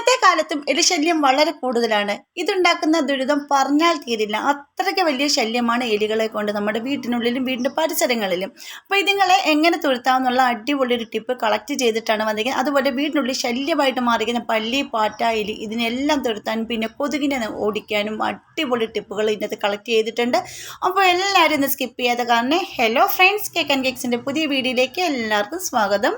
ഇന്നത്തെ കാലത്തും എലിശല്യം വളരെ കൂടുതലാണ്. ഇതുണ്ടാക്കുന്ന ദുരിതം പറഞ്ഞാൽ തീരില്ല. അത്രയ്ക്ക് വലിയ ശല്യമാണ് എലികളെ കൊണ്ട് നമ്മുടെ വീട്ടിനുള്ളിലും വീടിന്റെ പരിസരങ്ങളിലും. അപ്പോൾ ഇതുങ്ങളെ എങ്ങനെ തുരുത്താമെന്നുള്ള അടിപൊളി ഒരു ടിപ്പ് കളക്ട് ചെയ്തിട്ടാണ് വന്നിരിക്കുന്നത്. അതുപോലെ വീടിനുള്ളിൽ ശല്യമായിട്ട് മാറിയിരിക്കുന്ന പല്ലി പാറ്റ എലി ഇതിനെല്ലാം തുരുത്താനും പിന്നെ കൊതുകിനെ ഓടിക്കാനും അടിപൊളി ടിപ്പുകൾ ഇതിനകത്ത് കളക്ട് ചെയ്തിട്ടുണ്ട്. അപ്പോൾ എല്ലാവരും ഇന്ന് സ്കിപ്പ് ചെയ്യാതെ കാരണം ഹലോ ഫ്രണ്ട്സ് കേക്ക് ആൻഡ് കേക്സിന്റെ പുതിയ വീഡിയോയിലേക്ക് എല്ലാവർക്കും സ്വാഗതം.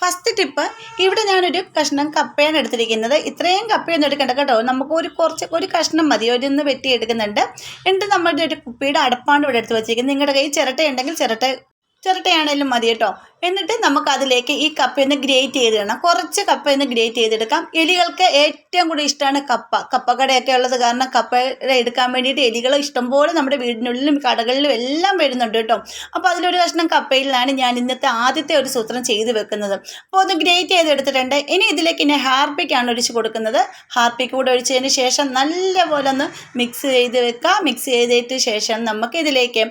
ഫസ്റ്റ് ടിപ്പ് ഇവിടെ ഞാനൊരു കഷ്ണം കപ്പയാണ് എടുത്തിരിക്കുന്നത്. ഇത്രയും കപ്പയൊന്നും എടുക്കണ്ട കേട്ടോ. നമുക്ക് ഒരു കുറച്ച് ഒരു കഷ്ണം മതി. ഒരു വെട്ടി എടുക്കുന്നുണ്ട് എന്നിട്ട് നമ്മുടെ ഒരു കുപ്പിയുടെ അടപ്പാണ് ഇവിടെ എടുത്ത് വെച്ചിരിക്കുന്നത്. നിങ്ങളുടെ കയ്യിൽ ചിരട്ട ഉണ്ടെങ്കിൽ ചിരട്ട ചിരട്ടയാണേലും മതി കേട്ടോ. എന്നിട്ട് നമുക്ക് അതിലേക്ക് ഈ കപ്പയൊന്ന് ഗ്രേറ്റ് ചെയ്തിടണം കുറച്ച് കപ്പയൊന്ന് ഗ്രേറ്റ് ചെയ്തെടുക്കാം. എലികൾക്ക് ഏറ്റവും കൂടുതൽ ഇഷ്ടമാണ് കപ്പ. കപ്പക്കടയൊക്കെ ഉള്ളത് കാരണം കപ്പ എടുക്കാൻ വേണ്ടിയിട്ട് എലികൾ ഇഷ്ടംപോലെ നമ്മുടെ വീടിനുള്ളിലും കടകളിലും എല്ലാം വരുന്നുണ്ട് കേട്ടോ. അപ്പോൾ അതിലൊരു കഷ്ണം കപ്പയിലാണ് ഞാൻ ഇന്നത്തെ ആദ്യത്തെ ഒരു സൂത്രം ചെയ്ത് വെക്കുന്നത്. അപ്പോൾ ഒന്ന് ഗ്രേറ്റ് ചെയ്തെടുത്തിട്ടുണ്ട്. ഇനി ഇതിലേക്ക് ഇനി ഹാർപ്പിക്കാണ് ഒഴിച്ച് കൊടുക്കുന്നത്. ഹാർപ്പിക്ക് കൂടെ ഒഴിച്ചതിന് ശേഷം നല്ലപോലെ ഒന്ന് മിക്സ് ചെയ്ത് വെക്കാം. മിക്സ് ചെയ്തിട്ട് ശേഷം നമുക്ക് ഇതിലേക്ക്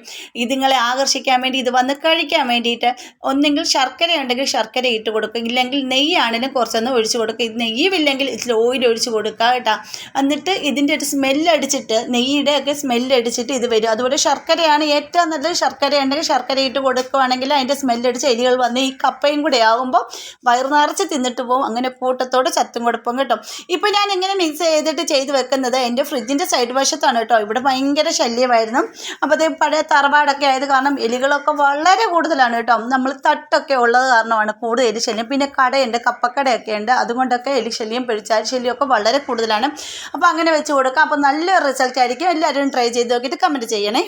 ഇതുങ്ങളെ ആകർഷിക്കാൻ വേണ്ടി ഇത് വന്ന് കഴിക്കാൻ വേണ്ടിയിട്ട് ഒന്നെങ്കിൽ ശർക്കര ഉണ്ടെങ്കിൽ ശർക്കര ഇട്ട് കൊടുക്കുക. ഇല്ലെങ്കിൽ നെയ്യാണെങ്കിലും കുറച്ചൊന്ന് ഒഴിച്ച് കൊടുക്കുക. ഇത് നെയ്യുമില്ലെങ്കിൽ ഇച്ചിരി ഓയിൽ ഒഴിച്ച് കൊടുക്കുക കേട്ടോ. എന്നിട്ട് ഇതിന്റെ ഒരു സ്മെല്ല് അടിച്ചിട്ട് നെയ്യുടെ ഒക്കെ സ്മെല്ല് അടിച്ചിട്ട് ഇത് വരും. അതുപോലെ ശർക്കരയാണ് ഏറ്റവും നല്ലത്. ശർക്കര ഉണ്ടെങ്കിൽ ശർക്കര ഇട്ട് കൊടുക്കുകയാണെങ്കിൽ അതിന്റെ സ്മെല്ല് അടിച്ച് എലികൾ വന്ന് ഈ കപ്പയും കൂടെ ആകുമ്പോൾ വയറു നിറച്ച് തിന്നിട്ട് പോകും അങ്ങനെ കൂട്ടത്തോടെ ചത്തും കൊടുപ്പം കേട്ടോ. ഇപ്പോൾ ഞാൻ ഇങ്ങനെ മിക്സ് ചെയ്തിട്ട് ചെയ്ത് വെക്കുന്നത് എന്റെ ഫ്രിഡ്ജിന്റെ സൈഡ് വശത്താണ് കേട്ടോ. ഇവിടെ ഭയങ്കര ശല്യമായിരുന്നു. അപ്പോൾ അത് പഴയ തറവാടൊക്കെ ആയത് കാരണം എലികളൊക്കെ വളരെ കൂടുതലാണ് കേട്ടോ. നമ്മൾ തട്ടൊക്കെ ഉള്ളത് കാരണമാണ് കൂടുതൽ എലിശല്യം പിന്നെ കടയുണ്ട് കപ്പക്കടയൊക്കെ ഉണ്ട്. അതുകൊണ്ടൊക്കെ എലിശല്യം പെഴിച്ചാൽ ശല്യമൊക്കെ വളരെ കൂടുതലാണ്. അപ്പോൾ അങ്ങനെ വെച്ച് കൊടുക്കാം. അപ്പോൾ നല്ലൊരു റിസൾട്ട് ആയിരിക്കും. എല്ലാവരും ട്രൈ ചെയ്ത് നോക്കിയിട്ട് കമന്റ് ചെയ്യണേ.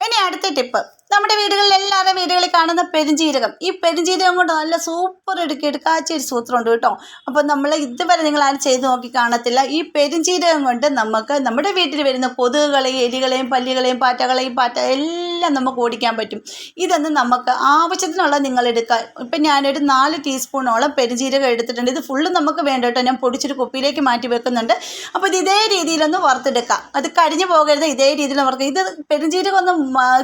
ഇനി അടുത്ത ടിപ്പ് നമ്മുടെ വീടുകളിൽ എല്ലാവരുടെ വീടുകളിൽ കാണുന്ന പെരുംജീരകം. ഈ പെരുംജീരകം കൊണ്ട് നല്ല സൂപ്പർ ഇടുക്കി കാച്ചൊരു സൂത്രമുണ്ട് കേട്ടോ. അപ്പോൾ നമ്മൾ ഇതുവരെ നിങ്ങൾ ആരും ചെയ്ത് നോക്കി കാണത്തില്ല. ഈ പെരുംജീരകം കൊണ്ട് നമുക്ക് നമ്മുടെ വീട്ടിൽ വരുന്ന കൊതുകുകളെയും എലികളെയും പല്ലികളെയും പാറ്റകളെയും പാറ്റ എല്ലാം നമുക്ക് ഓടിക്കാൻ പറ്റും. ഇതൊന്ന് നമുക്ക് ആവശ്യത്തിനുള്ള നിങ്ങൾ എടുക്കുക ഇപ്പം ഞാനൊരു നാല് ടീസ്പൂണോളം പെരുജീരകം എടുത്തിട്ടുണ്ട്. ഇത് ഫുള്ള് നമുക്ക് വേണ്ട കേട്ടോ ഞാൻ പൊടിച്ചൊരു കുപ്പിയിലേക്ക് മാറ്റി വെക്കുന്നുണ്ട്. അപ്പോൾ ഇത് ഇതേ രീതിയിലൊന്ന് വറുത്തെടുക്കുക അത് കരിഞ്ഞു പോകരുത്. ഇതേ രീതിയിൽ വറുക്കുക ഇത് പെരുജീരകം ഒന്ന്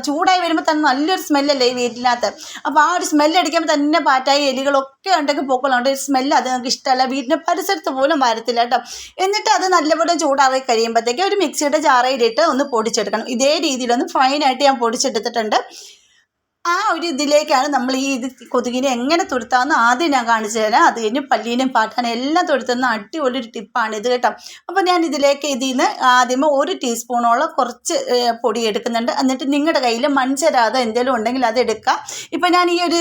ചൂടായി വരുമ്പോൾ തന്നെ നല്ലൊരു സ്മെല്ലല്ലേ ഈ വീട്ടിനകത്ത്? അപ്പോൾ ആ ഒരു സ്മെല്ലടിക്കുമ്പോൾ തന്നെ പാറ്റായി എലികളൊക്കെ ഉണ്ടെങ്കിൽ പൊക്കളുണ്ട്. സ്മെല്ല് അത് നിങ്ങൾക്ക് ഇഷ്ടമല്ല. വീടിന്റെ പരിസരത്ത് പോലും വരത്തില്ല കേട്ടോ. എന്നിട്ട് അത് നല്ലപോലെ ചൂടാറി കഴിയുമ്പോഴത്തേക്ക് ഒരു മിക്സിയുടെ ജാറയിലിട്ട് ഒന്ന് പൊടിച്ചെടുക്കണം. ഇതേ രീതിയിലൊന്ന് ഫൈനായിട്ട് ഞാൻ പൊടിച്ചെടുത്തിട്ടുണ്ട്. ആ ഒരു ഇതിലേക്കാണ് നമ്മൾ ഈ ഇത് കൊതുകിനെ എങ്ങനെ തുരുത്താമെന്ന് ആദ്യം ഞാൻ കാണിച്ചു തരാം. അത് കഴിഞ്ഞ് പല്ലീനും പാട്ടാനും എല്ലാം തുരുത്തുന്ന അടിപൊളി ഒരു ടിപ്പാണ് ഇത് കേട്ടോ. അപ്പോൾ ഞാൻ ഇതിലേക്ക് ഇതിൽ നിന്ന് ആദ്യമേ ഒരു ടീസ്പൂണോളം കുറച്ച് പൊടി എടുക്കുന്നുണ്ട്. എന്നിട്ട് നിങ്ങളുടെ കയ്യിൽ മൺചരാത എന്തെങ്കിലും ഉണ്ടെങ്കിൽ അത് എടുക്കുക ഇപ്പോൾ ഞാൻ ഈ ഒരു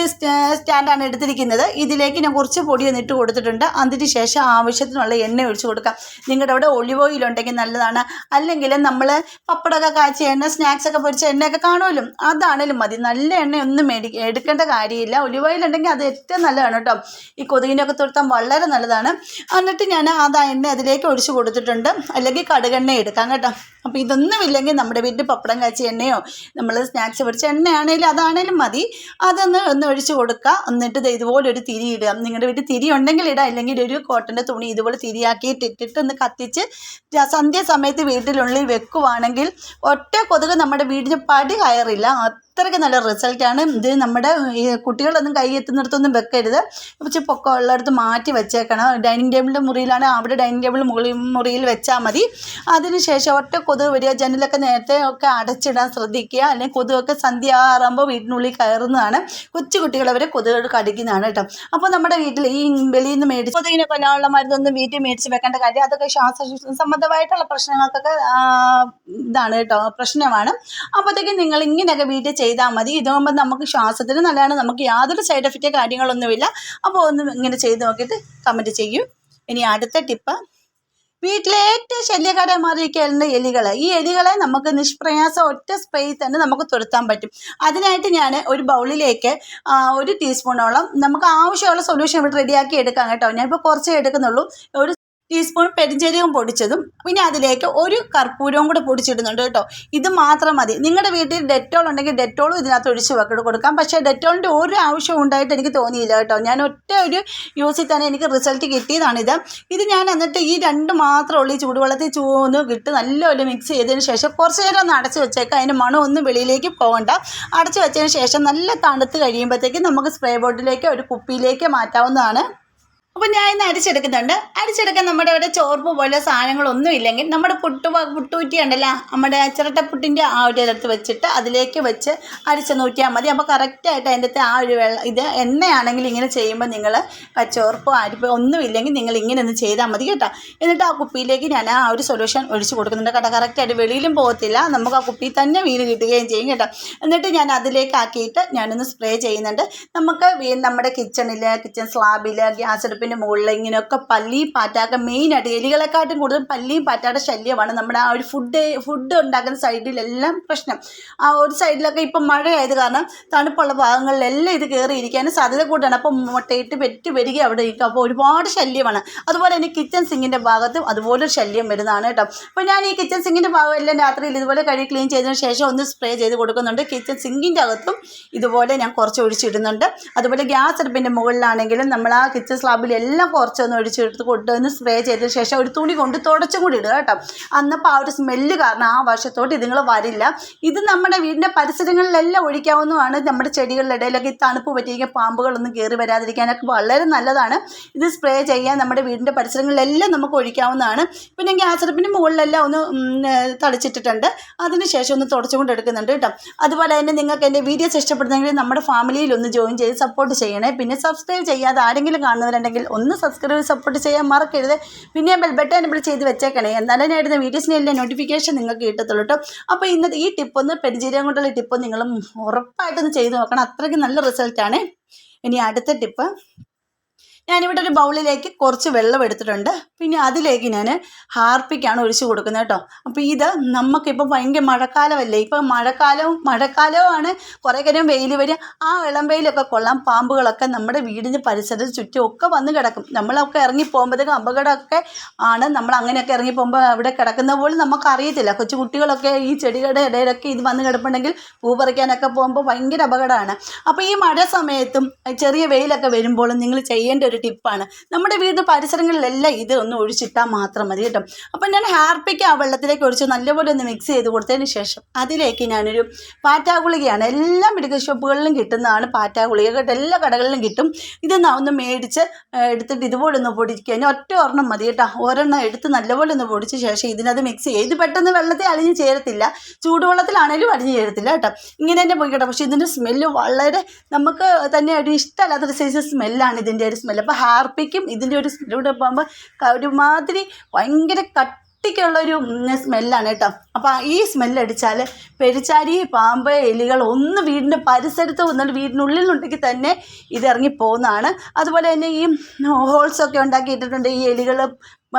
സ്റ്റാൻഡാണ് എടുത്തിരിക്കുന്നത്. ഇതിലേക്ക് ഞാൻ കുറച്ച് പൊടി എന്നിട്ട് കൊടുത്തിട്ടുണ്ട്. അതിന് ശേഷം ആവശ്യത്തിനുള്ള എണ്ണ ഒഴിച്ച് കൊടുക്കാം. നിങ്ങളുടെ അവിടെ ഒലിവ് ഓയിൽ ഉണ്ടെങ്കിൽ നല്ലതാണ്. അല്ലെങ്കിൽ നമ്മൾ പപ്പടമൊക്കെ കാച്ചിയ എണ്ണ സ്നാക്സ് ഒക്കെ പൊരിച്ച എണ്ണയൊക്കെ കാണുമല്ലോ. അതാണേലും മതി. നല്ല എണ്ണ ഒന്നും മേടി എടുക്കേണ്ട കാര്യമില്ല. ഉണ്ടെങ്കിൽ അത് ഏറ്റവും നല്ലതാണ് കേട്ടോ. ഈ കൊതുകിനൊക്കെ തുരുത്താൻ വളരെ നല്ലതാണ്. എന്നിട്ട് ഞാൻ അത് എണ്ണ അതിലേക്ക് ഒഴിച്ച് കൊടുത്തിട്ടുണ്ട്. അല്ലെങ്കിൽ കടുകെണ്ണ എടുക്കാം കേട്ടോ. അപ്പോൾ ഇതൊന്നും ഇല്ലെങ്കിൽ നമ്മുടെ വീട്ടിൽ പപ്പടം കാച്ച എണ്ണയോ നമ്മൾ സ്നാക്സ് പൊടിച്ച എണ്ണയാണേലും അതാണേലും മതി. അതൊന്ന് ഒന്ന് ഒഴിച്ച് കൊടുക്കുക. എന്നിട്ട് ഇതുപോലെ ഒരു തിരി ഇടുക. നിങ്ങളുടെ വീട്ടിൽ തിരി ഉണ്ടെങ്കിൽ ഇടാം. അല്ലെങ്കിൽ ഒരു കോട്ടന്റെ തുണി ഇതുപോലെ തിരിയാക്കിയിട്ട് ഇട്ടിട്ട് ഒന്ന് കത്തിച്ച് സന്ധ്യ സമയത്ത് വീട്ടിനുള്ളിൽ വെക്കുവാണെങ്കിൽ ഒറ്റ കൊതുക് നമ്മുടെ വീടിന് പടി കയറില്ല. അത്രയ്ക്ക് നല്ല റിസൾട്ടാണ് ഇത് നമ്മുടെ കുട്ടികളൊന്നും കൈ എത്തുന്നിടത്തൊന്നും വെക്കരുത്. കുറച്ച് പൊക്കം ഉള്ളിടത്ത് മാറ്റി വെച്ചേക്കണം. ഡൈനിങ് ടേബിളിന്റെ മുറിയിലാണ്. അവിടെ ഡൈനിങ് ടേബിൾ മുകളിൽ മുറിയിൽ വെച്ചാൽ മതി. അതിനുശേഷം ഒറ്റ കൊതുക് വരിക ജനലൊക്കെ നേരത്തെ ഒക്കെ അടച്ചിടാൻ ശ്രദ്ധിക്കുക അല്ലെങ്കിൽ കൊതുകൊക്കെ സന്ധ്യ ആറാകുമ്പോൾ വീടിനുള്ളിൽ കയറുന്നതാണ്. കൊച്ചു കുട്ടികളവരെ കൊതുകുകൾ കടിക്കുന്നതാണ് കേട്ടോ. അപ്പോൾ നമ്മുടെ വീട്ടിൽ ഈ വെളിയിൽ നിന്ന് മേടിച്ച് കൊതുകിനെ കൊല്ലാനുള്ള മരുന്നൊന്നും വീട്ടിൽ മേടിച്ച് വെക്കേണ്ട കാര്യം അതൊക്കെ ശ്വാസ സംബന്ധമായിട്ടുള്ള പ്രശ്നങ്ങൾക്കൊക്കെ ഇതാണ് കേട്ടോ പ്രശ്നമാണ്. അപ്പോഴത്തേക്കും നിങ്ങൾ ഇങ്ങനെയൊക്കെ വീട്ടിൽ ചെയ്താൽ മതി. ഇതാകുമ്പോൾ നമുക്ക് ശ്വാസത്തിന് നല്ലതാണ്. നമുക്ക് യാതൊരു സൈഡ് എഫക്റ്റ് കാര്യങ്ങളൊന്നുമില്ല. അപ്പോൾ ഒന്ന് ഇങ്ങനെ ചെയ്ത് നോക്കിയിട്ട് കമന്റ് ചെയ്യും. ഇനി അടുത്ത ടിപ്പ് വീട്ടിലെ ഏറ്റവും ശല്യക്കാരെ മാറിയിരിക്കുന്ന എലികൾ ഈ എലികളെ നമുക്ക് നിഷ്പ്രയാസം ഒറ്റ സ്പ്രേയിൽ തന്നെ നമുക്ക് തുരത്താൻ പറ്റും. അതിനായിട്ട് ഞാൻ ഒരു ബൗളിലേക്ക് ഒരു ടീസ്പൂണോളം നമുക്ക് ആവശ്യമുള്ള സൊല്യൂഷൻ ഇവിടെ റെഡിയാക്കി എടുക്കാം കേട്ടോ. ഞാനിപ്പോൾ കുറച്ചേ എടുക്കുന്നുള്ളൂ. ഒരു ടീസ്പൂൺ പെരിഞ്ചീരകം പൊടിച്ചതും പിന്നെ അതിലേക്ക് ഒരു കർപ്പൂരവും കൂടെ പൊടിച്ചിടുന്നുണ്ട് കേട്ടോ. ഇത് മാത്രം മതി. നിങ്ങളുടെ വീട്ടിൽ ഡെറ്റോൾ ഉണ്ടെങ്കിൽ ഡെറ്റോളും ഇതിനകത്ത് ഒഴിച്ച് വെക്കിട്ട് കൊടുക്കാം. പക്ഷേ ഡെറ്റോളിന്റെ ഒരു ആവശ്യവും ഉണ്ടായിട്ട് എനിക്ക് തോന്നിയില്ല കേട്ടോ. ഞാൻ ഒറ്റ ഒരു യൂസിൽ തന്നെ എനിക്ക് റിസൾട്ട് കിട്ടിയതാണിത്. ഇത് ഞാൻ എന്നിട്ട് ഈ രണ്ട് മാത്രം ഉള്ളി. ഈ ചൂടുവെള്ളത്തിൽ ചൂന്ന് ഇട്ട് നല്ലപോലെ മിക്സ് ചെയ്തതിന് ശേഷം കുറച്ച് നേരം ഒന്ന് അടച്ച് വെച്ചേക്കാം. അതിന്റെ മണം ഒന്നും വെളിയിലേക്ക് പോകണ്ട. അടച്ച് വെച്ചതിന് ശേഷം നല്ല തണുത്ത് കഴിയുമ്പോഴത്തേക്കും നമുക്ക് സ്പ്രേ ബോട്ടിലേക്ക് ഒരു കുപ്പിയിലേക്ക് മാറ്റാവുന്നതാണ്. അപ്പോൾ ഞാൻ ഇന്ന് അരിച്ചെടുക്കുന്നുണ്ട് അരിച്ചെടുക്കാൻ നമ്മുടെ ഇവിടെ ചോർപ്പ് പോലെ സാധനങ്ങളൊന്നും ഇല്ലെങ്കിൽ നമ്മുടെ പുട്ട് പുട്ടുകുറ്റി ഉണ്ടല്ലോ. നമ്മുടെ ചിരട്ടപ്പുട്ടിന്റെ ആ ഒരു ഇടത്ത് വെച്ചിട്ട് അതിലേക്ക് വെച്ച് അരിച്ച് നൂറ്റിയാൽ മതി അപ്പോൾ കറക്റ്റായിട്ട് അതിന്റെ ആ ഒരു വെള്ളം ഇത് എണ്ണയാണെങ്കിൽ ഇങ്ങനെ ചെയ്യുമ്പോൾ നിങ്ങൾ ചോർപ്പോ അരിപ്പോ ഒന്നും ഇല്ലെങ്കിൽ നിങ്ങൾ ഇങ്ങനെ ഒന്ന് ചെയ്താൽ മതി കേട്ടോ. എന്നിട്ട് ആ കുപ്പിയിലേക്ക് ഞാൻ ആ ഒരു സൊല്യൂഷൻ ഒഴിച്ച് കൊടുക്കുന്നുണ്ട് കേട്ടോ. കറക്റ്റായിട്ട് വെളിയിലും പോകത്തില്ല. നമുക്ക് ആ കുപ്പിയിൽ തന്നെ വീണ് കിട്ടുകയും ചെയ്യും കേട്ടോ. എന്നിട്ട് ഞാൻ അതിലേക്ക് ആക്കിയിട്ട് ഞാനൊന്ന് സ്പ്രേ ചെയ്യുന്നുണ്ട്. നമുക്ക് നമ്മുടെ കിച്ചണിൽ കിച്ചൺ സ്ലാബിൽ ഗ്യാസ് അടുപ്പിന്റെ മുകളിൽ ഇങ്ങനെയൊക്കെ പല്ലിയും പാറ്റൊക്കെ മെയിനായിട്ട് എലികളെക്കാട്ടും കൂടുതൽ പല്ലിയും പാറ്റയുടെ ശല്യമാണ്. നമ്മുടെ ആ ഒരു ഫുഡ് ഫുഡ് ഉണ്ടാക്കുന്ന സൈഡിലെല്ലാം പ്രശ്നം. ആ ഒരു സൈഡിലൊക്കെ ഇപ്പം മഴയായത് കാരണം തണുപ്പുള്ള ഭാഗങ്ങളിലെല്ലാം ഇത് കയറിയിരിക്കാനും സാധ്യത കൂടുതലാണ്. അപ്പം മുട്ടയിട്ട് പെറ്റ് വരിക അവിടെ ഇരിക്കും. അപ്പോൾ ഒരുപാട് ശല്യമാണ്. അതുപോലെ തന്നെ കിച്ചൺ സിങ്ങിന്റെ ഭാഗത്തും അതുപോലെ ശല്യം വരുന്നതാണ് കേട്ടോ. അപ്പോൾ ഞാൻ ഈ കിച്ചൺ സിങ്ങിന്റെ ഭാഗം എല്ലാം രാത്രിയിൽ ഇതുപോലെ കഴുകി ക്ലീൻ ചെയ്തതിന് ശേഷം ഒന്ന് സ്പ്രേ ചെയ്ത് കൊടുക്കുന്നുണ്ട്. കിച്ചൺ സിങ്കിന്റെ അകത്തും ഇതുപോലെ ഞാൻ കുറച്ച് ഒഴിച്ചിടുന്നുണ്ട്. അതുപോലെ ഗ്യാസ് അടുപ്പിന്റെ മുകളിലാണെങ്കിലും നമ്മൾ ആ കിച്ചൺ സ്ലാബിലെല്ലാം കുറച്ചൊന്ന് ഒഴിച്ചെടുത്ത് കൊണ്ടുവന്ന് സ്പ്രേ ചെയ്തതിന് ശേഷം ഒരു തുണി കൊണ്ട് തുടച്ചും കൂടി ഇടുക കേട്ടോ. അന്നപ്പോൾ ആ ഒരു സ്മെല്ല് കാരണം ആ വശത്തോട്ട് ഇതുങ്ങൾ വരില്ല. ഇത് നമ്മുടെ വീടിന്റെ പരിസരങ്ങളിലെല്ലാം ഒഴിക്കാവുന്നതാണ്. നമ്മുടെ ചെടികളുടെ ഇടയിലൊക്കെ ഈ തണുപ്പ് പറ്റിയിരിക്കുക പാമ്പുകളൊന്നും കയറി വരാതിരിക്കാനൊക്കെ വളരെ നല്ലതാണ്. ഇത് സ്പ്രേ ചെയ്യാൻ നമ്മുടെ വീടിന്റെ പരിസരങ്ങളിലെല്ലാം നമുക്ക് ഒഴിക്കാവുന്നതാണ്. പിന്നെ ഗ്യാസ് അടുപ്പിന്റെ മുകളിലെല്ലാം ഒന്ന് തളിച്ചിട്ടിട്ടുണ്ട്. അതിന് ശേഷം ഒന്ന് തുടച്ചുകൊണ്ട് എടുക്കുന്നുണ്ട് കേട്ടോ. അതുപോലെ തന്നെ നിങ്ങൾക്ക് എന്റെ വീഡിയോസ് ഇഷ്ടപ്പെടുന്നെങ്കിൽ നമ്മുടെ ഫാമിലിയിൽ ഒന്ന് ജോയിൻ ചെയ്ത് സപ്പോർട്ട് ചെയ്യണേ. പിന്നെ സബ്സ്ക്രൈബ് ചെയ്യാതെ ആരെങ്കിലും കാണുന്നവരുണ്ടെങ്കിൽ ഒന്ന് സബ്സ്ക്രൈബ് സപ്പോർട്ട് ചെയ്യാൻ മറക്കരുത്. പിന്നെ ബെൽ ബട്ടൺ എനബിൾ ചെയ്ത് വെച്ചേക്കണേ. എന്നാലും ഞാൻ ഇടുന്ന വീഡിയോസിന് എല്ലാം നോട്ടിഫിക്കേഷൻ നിങ്ങൾക്ക് കിട്ടത്തുള്ളൂ കേട്ടോ അപ്പോൾ ഇന്നത്തെ ഈ ടിപ്പൊന്ന് പെരിചീരകം കൊണ്ടുള്ള ടിപ്പ് നിങ്ങൾ ഉറപ്പായിട്ടൊന്ന് ചെയ്ത് നോക്കണം. അത്രയ്ക്ക് നല്ല റിസൾട്ടാണ് ഇനി അടുത്ത ടിപ്പ് ഞാനിവിടെ ഒരു ബൗളിലേക്ക് കുറച്ച് വെള്ളം എടുത്തിട്ടുണ്ട്. പിന്നെ അതിലേക്ക് ഞാൻ ഹാർപ്പിക്കാണ് ഒഴിച്ചു കൊടുക്കുന്നത് കേട്ടോ. അപ്പോൾ ഇത് നമുക്കിപ്പോൾ ഭയങ്കര മഴക്കാലമല്ലേ? ഇപ്പോൾ മഴക്കാലവും മഴക്കാലവുമാണ് കുറേ കാര്യം വെയിൽ വരിക. ആ ഇളം വെയിലൊക്കെ കൊള്ളാം. പാമ്പുകളൊക്കെ നമ്മുടെ വീടിന് പരിസരത്ത് ചുറ്റും ഒക്കെ വന്ന് കിടക്കും. നമ്മളൊക്കെ ഇറങ്ങി പോകുമ്പോഴത്തേക്കും അപകടമൊക്കെ ആണ്. നമ്മൾ അങ്ങനെയൊക്കെ ഇറങ്ങി പോകുമ്പോൾ അവിടെ കിടക്കുന്ന പോലും നമുക്കറിയത്തില്ല. കൊച്ചു കുട്ടികളൊക്കെ ഈ ചെടികളുടെ ഇടയിലൊക്കെ ഇത് വന്ന് കിടപ്പുണ്ടെങ്കിൽ പൂ പറിക്കാനൊക്കെ പോകുമ്പോൾ ഭയങ്കര അപകടമാണ്. അപ്പോൾ ഈ മഴ സമയത്തും ചെറിയ വെയിലൊക്കെ വരുമ്പോഴും നിങ്ങൾ ചെയ്യേണ്ട ഒരു ടിപ്പാണ്. നമ്മുടെ വീട് പരിസരങ്ങളിലെല്ലാം ഇത് ഒന്ന് ഒഴിച്ചിട്ടാൽ മാത്രം മതി കേട്ടോ. അപ്പം ഞാൻ ഹാർപ്പിക്ക് ആ വെള്ളത്തിലേക്ക് ഒഴിച്ച് നല്ലപോലെ ഒന്ന് മിക്സ് ചെയ്ത് കൊടുത്തതിന് ശേഷം അതിലേക്ക് ഞാനൊരു പാറ്റാ ഗുളികയാണ് എല്ലാ മെഡിക്കൽ ഷോപ്പുകളിലും കിട്ടുന്നതാണ് പാറ്റാ ഗുളിക കേട്ടോ. എല്ലാ കടകളിലും കിട്ടും. ഇത് ഒന്ന് മേടിച്ച് എടുത്തിട്ട് ഇതുപോലെ ഒന്ന് പൊടിക്കുക. ഞാൻ ഒറ്റ ഒരെണ്ണം മതി കേട്ടോ. ഒരെണ്ണം എടുത്ത് നല്ലപോലെ ഒന്ന് പൊടിച്ച ശേഷം ഇതിനത് മിക്സ് ചെയ്യുക ഇത് പെട്ടെന്ന് വെള്ളത്തിൽ അലിഞ്ഞ് ചേരത്തില്ല. ചൂടുവെള്ളത്തിലാണേലും അലിഞ്ഞ് ചേരത്തില്ല കേട്ടോ. ഇങ്ങനെ തന്നെ പോയി കേട്ടോ. പക്ഷേ ഇതിന്റെ സ്മെല്ല് വളരെ നമുക്ക് തന്നെ ഒരു ഇഷ്ടമല്ലാത്തൊരു സൈസ് സ്മെല്ലാണ് ഇതിന്റെ ഒരു സ്മെല്ല് അപ്പോൾ ഹാർപ്പിക്കും ഇതിന്റെ ഒരു സ്മെല്ലൂടെ പോകുമ്പോൾ ഒരുമാതിരി ഭയങ്കര കട്ടിക്കുള്ളൊരു സ്മെല്ലാണ് കേട്ടോ. അപ്പോൾ ഈ സ്മെല്ലടിച്ചാൽ പെരിച്ചാരി പാമ്പ് എലികൾ ഒന്ന് വീടിന്റെ പരിസരത്ത് വന്നിട്ട് വീടിനുള്ളിലുണ്ടെങ്കിൽ തന്നെ ഇത് ഇറങ്ങി പോകുന്നതാണ് അതുപോലെ തന്നെ ഈ ഹോൾസൊക്കെ ഉണ്ടാക്കിയിട്ടിട്ടുണ്ട് ഈ എലികൾ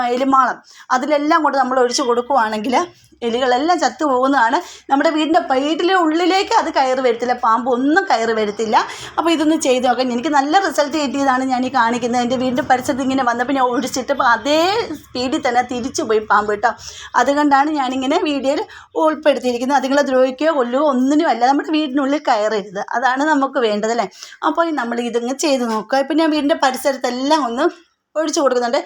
എലിമാളം. അതിലെല്ലാം കൊണ്ട് നമ്മൾ ഒഴിച്ച് കൊടുക്കുവാണെങ്കിൽ എലികളെല്ലാം ചത്തു പോകുന്നതാണ്. നമ്മുടെ വീടിന്റെ വീട്ടിലെ ഉള്ളിലേക്ക് അത് കയറി വരത്തില്ല പാമ്പ് ഒന്നും കയറി വരത്തില്ല. അപ്പോൾ ഇതൊന്ന് ചെയ്ത് നോക്കാം. എനിക്ക് നല്ല റിസൾട്ട് കിട്ടിയതാണ് ഞാൻ ഈ കാണിക്കുന്നത്. എന്റെ വീടിന്റെ പരിസരത്ത് ഇങ്ങനെ വന്നപ്പോൾ ഞാൻ ഒഴിച്ചിട്ട് അതേ സ്പീഡിൽ തന്നെ തിരിച്ചു പോയി പാമ്പ് കേട്ടോ. അതുകൊണ്ടാണ് ഞാനിങ്ങനെ വീഡിയോയിൽ ഉൾപ്പെടുത്തിയിരിക്കുന്നത്. അതുങ്ങളെ ദ്രോഹിക്കുകയോ കൊല്ലുകയോ ഒന്നിനുമല്ല നമ്മുടെ വീടിനുള്ളിൽ കയറരുത്. അതാണ് നമുക്ക് വേണ്ടത് അല്ലേ? അപ്പോൾ നമ്മൾ ഇതങ്ങ് ചെയ്ത് നോക്കുക. ഇപ്പം ഞാൻ വീടിന്റെ പരിസരത്തെല്ലാം ഒന്ന് ഒഴിച്ചു കൊടുക്കുന്നുണ്ട്.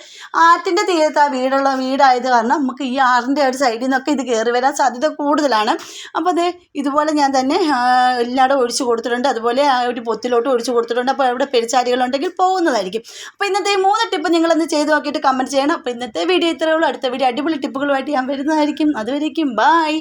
ആറ്റിന്റെ തീരത്ത് ആ വീടുള്ള വീടായത് കാരണം നമുക്ക് ഈ ആറിന്റെ ഒരു സൈഡിൽ നിന്നൊക്കെ ഇത് കയറി വരാൻ സാധ്യത കൂടുതലാണ്. അപ്പോൾ അത് ഇതുപോലെ ഞാൻ തന്നെ എല്ലായിടും ഒഴിച്ചു കൊടുത്തിട്ടുണ്ട്. അതുപോലെ ആ ഒരു പൊത്തിലോട്ട് ഒഴിച്ചു കൊടുത്തിട്ടുണ്ട്. അപ്പോൾ അവിടെ പെരിച്ചാരികളുണ്ടെങ്കിൽ പോകുന്നതായിരിക്കും. അപ്പോൾ ഇന്നത്തെ ഈ മൂന്ന് ടിപ്പ് നിങ്ങളൊന്ന് ചെയ്ത് നോക്കിയിട്ട് കമന്റ് ചെയ്യണം. അപ്പോൾ ഇന്നത്തെ വീഡിയോ ഇത്രയേ ഉള്ളൂ. അടുത്ത വീഡിയോ അടിപൊളി ടിപ്പുകളുമായിട്ട് ഞാൻ വരുന്നതായിരിക്കും. അതുവരേക്കും ബായ്